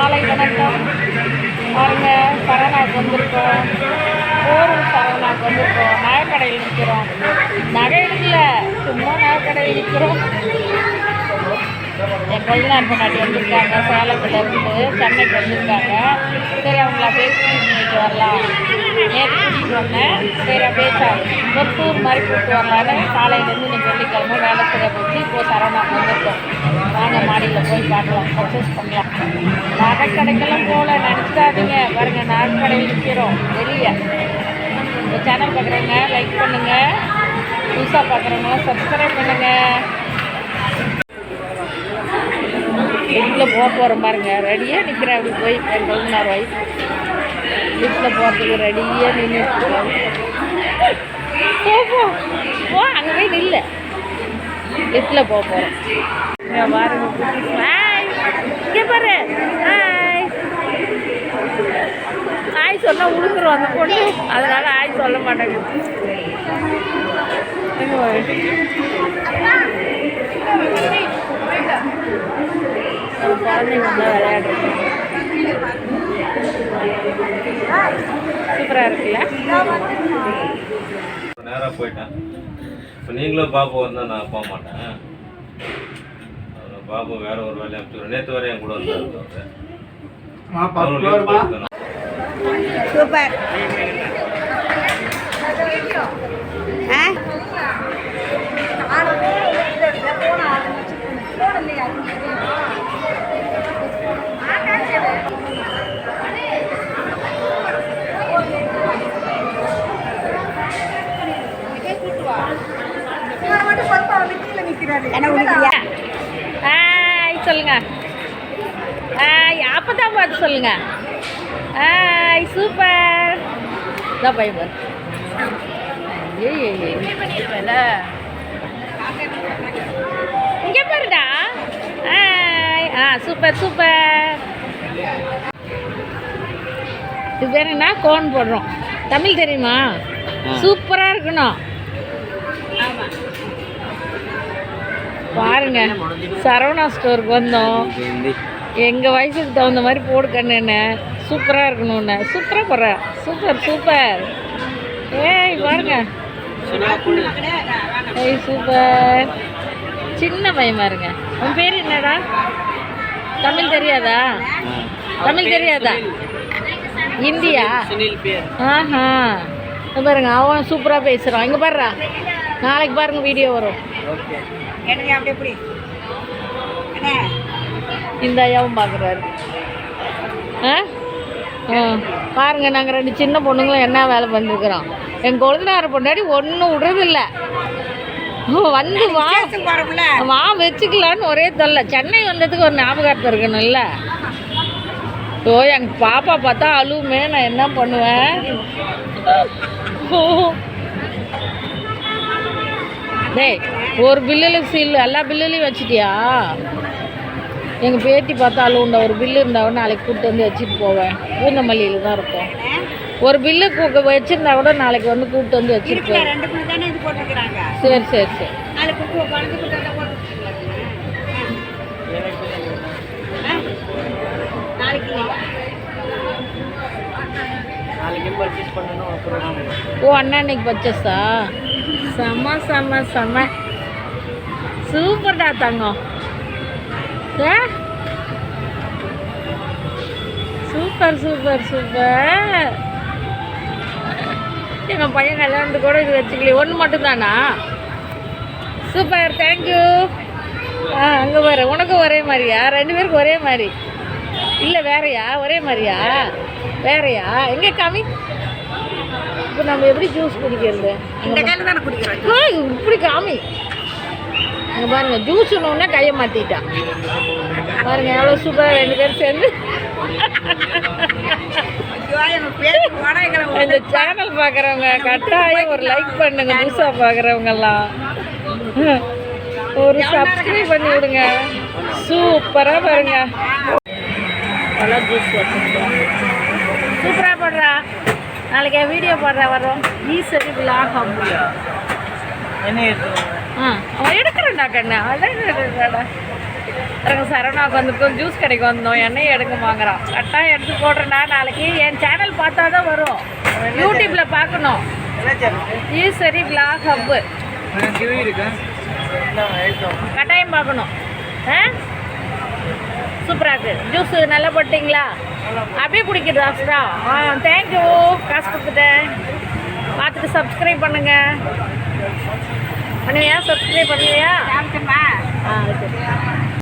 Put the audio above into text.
மாலை வணக்கம். பாருங்க சரவணாக்கு வந்திருக்கோம். போரூர் சரவணாக்கு வந்திருக்கோம். நகைக்கடையில் நிற்கிறோம் நகை இல்லை சும்மா நகைக்கடையில் நிற்கிறோம் என் கொழுநாள் பொண்டாட்டி வந்திருக்காங்க சேலத்துல இருந்து சென்னைக்கு வந்திருக்காங்க. சரி அவங்கள பேசி இன்னைக்கு வரலாம். நேற்று கூட்டிகிட்டு வந்தேன். சரி அப்படியே ஒரு மாதிரி கூப்பிட்டு வரலான்னு காலையிலேருந்து இன்னைக்கு வெள்ளிக்கிழமை வேலை செய்ய போச்சு. இப்போது சரவணாக்கு வந்திருக்கோம். வாங்க மாடியில் போய் பார்க்கலாம். பர்ச்சேஸ் பண்ணலாம். நகைக்கடைக்கெல்லாம் போகல நினச்சிடாதீங்க. பாருங்க நகை நிற்கிறோம் வெளியே. இந்த சேனல் பார்க்குறவங்க லைக் பண்ணுங்கள் புதுசாக பார்க்குறவங்களாம் சப்ஸ்கிரைப் பண்ணுங்கள் லிஃப்டில் போக போகிறோம் பாருங்க. ரெடியாக நிற்கிறேன் அப்படி போய் என் கொழுந்தார் ஒய்ஃப் லிஃப்டில் போகிறதுக்கு ரெடியாக நின்று போ அங்கே போய் நில்லை. லிஃப்ட்டில் போக போகிறோம் இங்கே பாருங்க இங்கே பாரு. ஹாய் ஹாய் சொன்னால் உழுந்துரும் அந்த பொண்ணு. அதனால் ஹாய் சொல்ல மாட்டேங்குது. குழந்தைங்க சூப்பராக இருக்குல்ல? நேராக போயிட்டேன். இப்போ நீங்களும் பாப்பா வந்தால் நான் போக மாட்டேன். பாபு வேற ஒரு வேலையை அனுப்பிச்சு நேற்று வரையும் என் கூட வந்தார். சூப்பர். என்ன ஹாய் சொல்லுங்க. அப்போ தான் பார்த்து சொல்லுங்க. Hi super. இதான் பையன் பாரு. ஏய். ஏய், ஏய். இங்கே பாருடா. ஹாய் ஆ சூப்பர் சூப்பர். இது பேர் என்ன? கோன் போடுறோம். தமிழ் தெரியுமா? சூப்பராக இருக்கணும். பாருங்க. சரவணா ஸ்டோருக்கு வந்தோம். எங்கள் வயசுக்கு தகுந்த மாதிரி போடு கண்ணு சூப்பராக இருக்கணும்னு சூப்பராக போடுற. Super super. ஏய் பாருங்க. ஏய் சூப்பர். சின்ன பையன் பாருங்க. உன் பேர் என்னடா? தமிழ் தெரியாதா? தமிழ் தெரியாதா? இந்தியா? ஆஹா. பாருங்க அவன் சூப்பராக பேசுகிறான் இங்கே பாடுறா நாளைக்கு பாருங்க வீடியோ வரும். எனக்கு அப்படி எப்படி அண்ணே. இந்த ஐயாவும் பார்க்குறாரு ஆ? பாருங்க நாங்கள் ரெண்டு சின்ன பொண்ணுங்களும் என்ன வேலை பண்ணிருக்கிறோம். என் குழந்தையார பொண்டாடி ஒன்றும் விடுறதில்ல வந்து வா. வா வச்சுக்கலான்னு ஒரே தொல்லை. சென்னை வந்ததுக்கு ஒரு ஞாபகார்த்தம் இருக்கணும்ல ஓ எங்கள் பாப்பா பார்த்தா அழுவுமே நான் என்ன பண்ணுவேன். டேய் ஒரு பில்லில் சீல் எல்லா பில்லுலையும் வச்சிட்டியா? எங்கள் பேத்தி பார்த்தா அழுவுண்டா ஒரு பில்லு இருந்தால் நாளைக்கு கூப்பிட்டு வந்து வச்சுட்டு போவேன். பூந்தமல்லியில் தான் இருக்கும். ஒரு பில்லு கூ வச்சுருந்தா கூட நாளைக்கு வந்து கூப்பிட்டு வந்து வச்சுட்டு போவேன் ரெண்டு மணி தானே இது போட்டிருக்கிறாங்க. சரி சரி சரி. ஓ அண்ணா இன்னைக்கு பர்ச்சேஸா செம செம செம. சூப்பர்டா தங்கம். ஏ? Super super super. எங்கள் பையன் கல்யாணத்துக்கு கூட இது வச்சுக்கலையே. ஒன்று மட்டும்தானா? சூப்பர் தேங்க்யூ ஆ அங்கே வர உனக்கும் ஒரே மாதிரியா? ரெண்டு பேருக்கும் ஒரே மாதிரி. இல்லை வேறயா? ஒரே மாதிரியா? வேறையா? எங்கே காமி இப்போ நம்ம எப்படி ஜூஸ் குடிக்கிறது? இந்த கையில் தானே குடிக்கிறோம் இப்படி காமி. இங்க பாருங்க ஜூஸ் ஒன்று கையை மாற்றிட்டான் பாருங்க எவ்வளோ சூப்பராக ரெண்டு பேரும் சேர்ந்து. இந்த சேனல் பார்க்குறவங்க கட்டாயம் ஒரு லைக் பண்ணுங்க புதுசாக பார்க்குறவங்கெல்லாம் ஒரு சப்ஸ்கிரைப் பண்ணி விடுங்க. சூப்பராக பாருங்க. பழம் ஜூஸ் சூப்பராக போடுறா. நாளைக்கு என் வீடியோ போடுறா வரோம். ஈஸ்வரி விலாக் முடியும். என்ன ஆ அவன் எடுக்கிறேன்டா கண்ணு. அதான் நாங்கள் சரவணாவுக்கு வந்திருக்கோம் ஜூஸ் கடைக்கு வந்தோம். எண்ணெய் எடுக்க வாங்குறோம் கரெக்டாக எடுத்து போடுறேன்னா நாளைக்கு. என் சேனல் பார்த்தா தான் வரும் யூடியூப்பில் பார்க்கணும். ஈஸ்வரி பிளாக் ஹப்பு கட்டாயம் பார்க்கணும். ஆ? சூப்பராக இருக்குது ஜூஸ் நல்லா போட்டிங்களா? அப்படியே குடிக்கிறது அஸ்ரா ஆ தேங்க்யூ காசு கொடுத்துட்டேன். பார்த்துட்டு சப்ஸ்கிரைப் பண்ணுங்க. பண்ணுவியா? சப்ஸ்கிரைப் பண்ணுவியா? ஆ சரி.